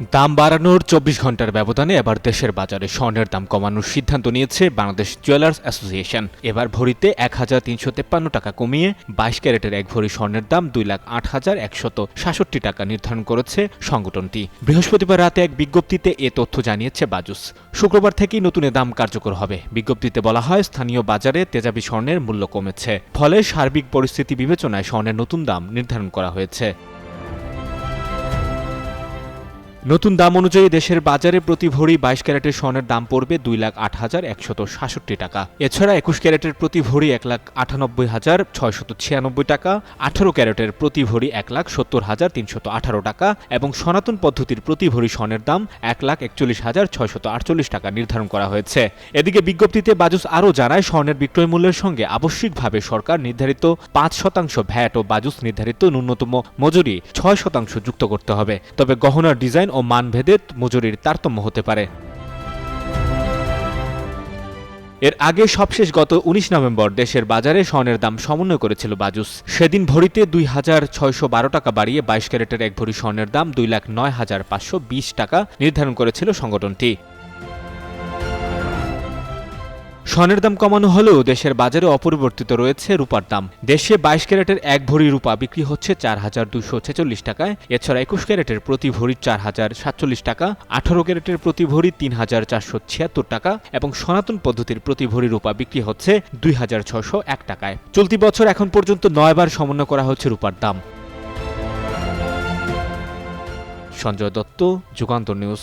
দাম বাড়ানোর চব্বিশ ঘণ্টার ব্যবধানে এবার দেশের বাজারে স্বর্ণের দাম কমানোর সিদ্ধান্ত নিয়েছে বাংলাদেশ জুয়েলার্স অ্যাসোসিয়েশন। এবার ভরিতে এক হাজার তিনশো তেপ্পান্ন টাকা কমিয়ে বাইশ ক্যারেটের এক ভরি স্বর্ণের দাম দুই লাখ আট হাজার একশত সাতষট্টি টাকা নির্ধারণ করেছে সংগঠনটি। বৃহস্পতিবার রাতে এক বিজ্ঞপ্তিতে এ তথ্য জানিয়েছে বাজুস। শুক্রবার থেকেই নতুন এ দাম কার্যকর হবে। বিজ্ঞপ্তিতে বলা হয়, স্থানীয় বাজারে তেজাবি স্বর্ণের মূল্য কমেছে। ফলে সার্বিক পরিস্থিতি বিবেচনায় স্বর্ণের নতুন দাম নির্ধারণ করা হয়েছে। নতুন দাম অনুযায়ী দেশের বাজারে প্রতি ভরি বাইশ ক্যারেটের স্বর্ণের দাম পড়বে দুই লাখ আট হাজার একশত সাতষট্টি টাকা। এছাড়া একুশ ক্যারেটের প্রতি ভরি এক লাখ আটানব্বই হাজার ছয়শত ছিয়ানব্বই টাকা, আঠারো ক্যারেটের প্রতি ভরি এক লাখ সত্তর হাজার তিনশত আঠারো টাকা এবং সনাতন পদ্ধতির প্রতি ভরি স্বর্ণের দাম এক লাখ একচল্লিশ হাজার ছয়শত আটচল্লিশ টাকা নির্ধারণ করা হয়েছে। এদিকে বিজ্ঞপ্তিতে বাজুস আরও জানায়, স্বর্ণের বিক্রয় মূল্যের সঙ্গে আবশ্যিকভাবে সরকার নির্ধারিত পাঁচ শতাংশ ভ্যাট ও বাজুস নির্ধারিত ন্যূনতম মজুরি ছয় শতাংশ যুক্ত করতে হবে। তবে গহনার ডিজাইন ও মানভেদে মজুরির তারতম্য হতে পারে। এর আগে সবশেষ গত উনিশ নভেম্বর দেশের বাজারে স্বর্ণের দাম সমন্বয় করেছিল বাজুস। সেদিন ভরিতে দুই হাজার ছয়শো বারো টাকা বাড়িয়ে বাইশ ক্যারেটের এক ভরি স্বর্ণের দাম দুই লাখ নয় হাজার পাঁচশো বিশ টাকা নির্ধারণ করেছিল সংগঠনটি। স্বর্ণের দাম কমানো হলেও দেশের বাজারে অপরিবর্তিত রয়েছে রূপার দাম। দেশে বাইশ ক্যারেটের এক ভরি রূপা বিক্রি হচ্ছে চার হাজার দুশো ছেচল্লিশ টাকায়। এছাড়া একুশ ক্যারেটের প্রতি ভরি চার হাজার সাতচল্লিশ টাকা, আঠারো ক্যারেটের প্রতি ভরি তিন হাজার চারশো ছিয়াত্তর টাকা এবং সনাতন পদ্ধতির প্রতি ভরি রূপা বিক্রি হচ্ছে দুই হাজার ছশো এক টাকায়। চলতি বছর এখন পর্যন্ত নয়বার সমন্বয় করা হচ্ছে রূপার দাম। সঞ্জয় দত্ত, যুগান্তর নিউজ।